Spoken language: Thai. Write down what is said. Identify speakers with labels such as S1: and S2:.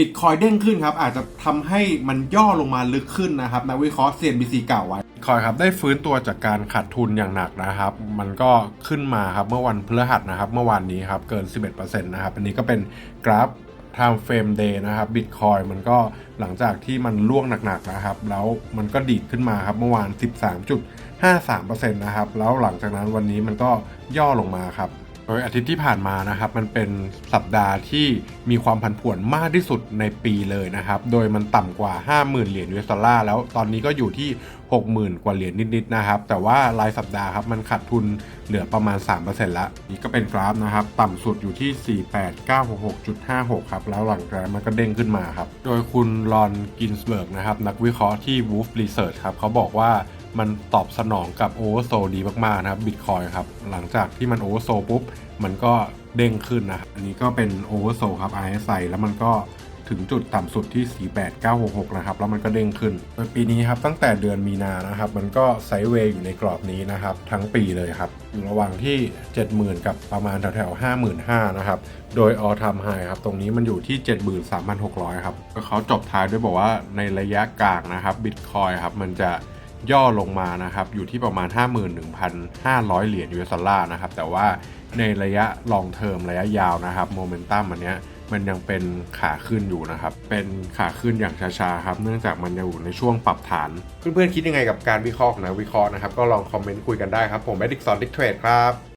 S1: บิตคอยเด้งขึ้นครับ อาจจะทำให้มันย่อลงมาลึกขึ้นนะครับนักวิเคราะห์ CNBC กล่าวไว้คอยครับได้ฟื้นตัวจากการขาดทุนอย่างหนักนะครับ มันก็ขึ้นมาครับเมื่อวันพฤหัสนะครับ เมื่อวานนี้ครับเกิน 11%นะครับ อันนี้ก็เป็นกราฟ time frame day นะครับ Bitcoin มันก็หลังจากที่มันล่วงหนักๆนะครับ แล้วมันก็ดีดขึ้นมาครับเมื่อวาน 13.53%นะครับ แล้วหลังจากนั้นวันนี้มันก็ย่อลงมาครับ ดยอาทิตย์ที่ผ่านมานะครับมันเป็นสัปดาห์ที่มีความผันผวนมากที่สุดในปีเลยนะครับ โดยมันต่ำกว่า 50,000 เหรียญ US ดอลลาร์แล้วตอนนี้ก็อยู่ที่ 60,000 กว่าเหรียญนิดๆนะครับ แต่ว่ารายสัปดาห์ครับมันขาดทุนเหลือประมาณ 3%ละนี่ก็เป็นกราฟนะครับ ต่ำสุดอยู่ที่ 48966.56 ครับ แล้วหลังจากมันก็เด้งขึ้นมาครับ โดยคุณลอนกินสเบิร์กนะครับนักวิเคราะห์ที่ Wolf Research ครับเขาบอกว่า มันตอบสนองกับโอเวอร์โซดีมากๆนะครับบิตคอยครับ หลังจากที่มันโอเวอร์โซปุ๊บ มันก็เด้งขึ้นนะครับอันนี้ก็เป็นโอเวอร์โซครับ RSI แล้วมันก็ถึงจุดต่ำสุดที่ 48966 นะครับ แล้วมันก็เด้งขึ้นโดยปีนี้ครับ ตั้งแต่เดือนมีนานะครับ มันก็ไซด์เวย์อยู่ในกรอบนี้นะครับ ทั้งปีเลยครับ อยู่ระหว่างที่ 70,000 กับประมาณแถวๆ 55,000 นะครับ โดย all time high ครับ ตรงนี้มันอยู่ที่ 73,600 ครับก็เขาจบท้ายด้วยบอกว่าในระยะกลางนะครับ Bitcoin ครับ มันจะ ย่อลงมานะครับ อยู่ที่ประมาณ 51,500 เหรียญ US ดอลลาร์นะครับ แต่ว่าในระยะลองเทอมระยะยาวนะครับโมเมนตัมอันเนี้ยมันยังเป็นขาขึ้นอยู่นะครับ เป็นขาขึ้นอย่างช้าๆครับ เนื่องจากมันอยู่ในช่วงปรับฐาน เพื่อนๆคิดยังไงกับการวิเคราะห์นะวิเคราะห์นะครับ ก็ลองคอมเมนต์คุยกันได้ครับ ผมแอดิกซอนดิกเทรดครับ